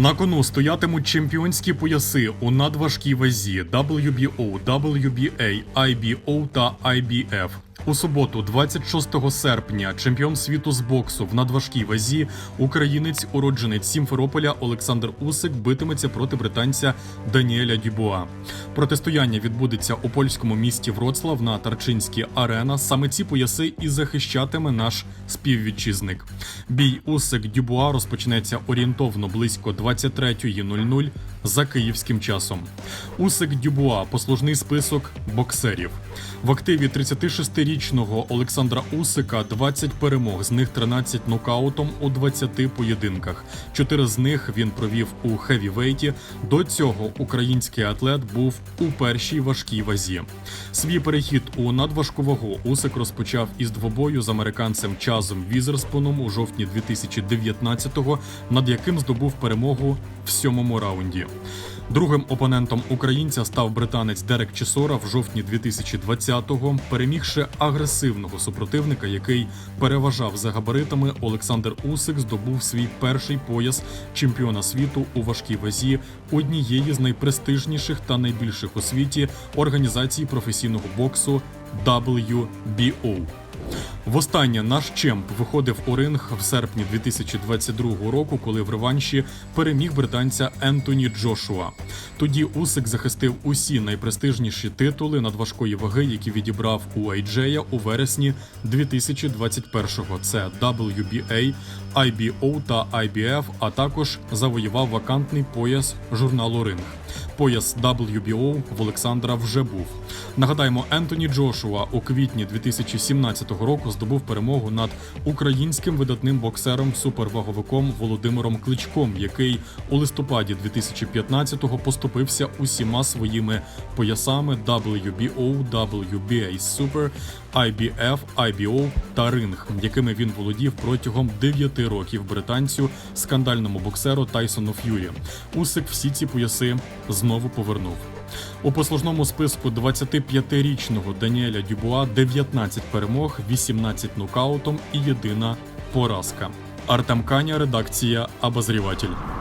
На кону стоятимуть чемпіонські пояси у надважкій вазі WBO, WBA, IBO та IBF. У суботу, 26 серпня, чемпіон світу з боксу в надважкій вазі, українець, уродженець Сімферополя Олександр Усик битиметься проти британця Даніеля Дюбуа. Протистояння відбудеться у польському місті Вроцлав на Тарчинській арена. Саме ці пояси і захищатиме наш співвітчизник. Бій Усик Дюбуа розпочнеться орієнтовно близько 23.00 за київським часом. Усик Дюбуа послужний список боксерів. В активі 36-річного Олександра Усика 20 перемог, з них 13 нокаутом у 20 поєдинках. Чотири з них він провів у хевівейті. До цього український атлет був у першій важкій вазі. Свій перехід у надважку Усик розпочав із двобою з американцем Чазом Візерспоном у жовтні 2019-го, над яким здобув перемогу в сьомому раунді. Другим опонентом українця став британець Дерек Чесора в жовтні 2020-го. Перемігши агресивного супротивника, який переважав за габаритами, Олександр Усик здобув свій перший пояс чемпіона світу у важкій вазі однієї з найпрестижніших та найбільших у світі організацій професійного боксу WBO. Востаннє наш чемп виходив у ринг в серпні 2022 року, коли в реванші переміг британця Ентоні Джошуа. Тоді Усик захистив усі найпрестижніші титули надважкої ваги, які відібрав у Айджея у вересні 2021-го. Це WBA, IBO та IBF, а також завоював вакантний пояс журналу Ринг. Пояс WBO в Олександра вже був. Нагадаємо, Ентоні Джошуа у квітні 2017 року здобув перемогу над українським видатним боксером суперваговиком Володимиром Кличком, який у листопаді 2015-го поступився усіма своїми поясами WBO, WBA Super, IBF, IBO та Ринг, якими він володів протягом 9 років британцю скандальному боксеру Тайсону Ф'юрі. Усик всі ці пояси знову повернув. У послужному списку 25-річного Даніеля Дюбуа 19 перемог, 18 нокаутом і єдина поразка. Артем Каня, редакція Обозріватель.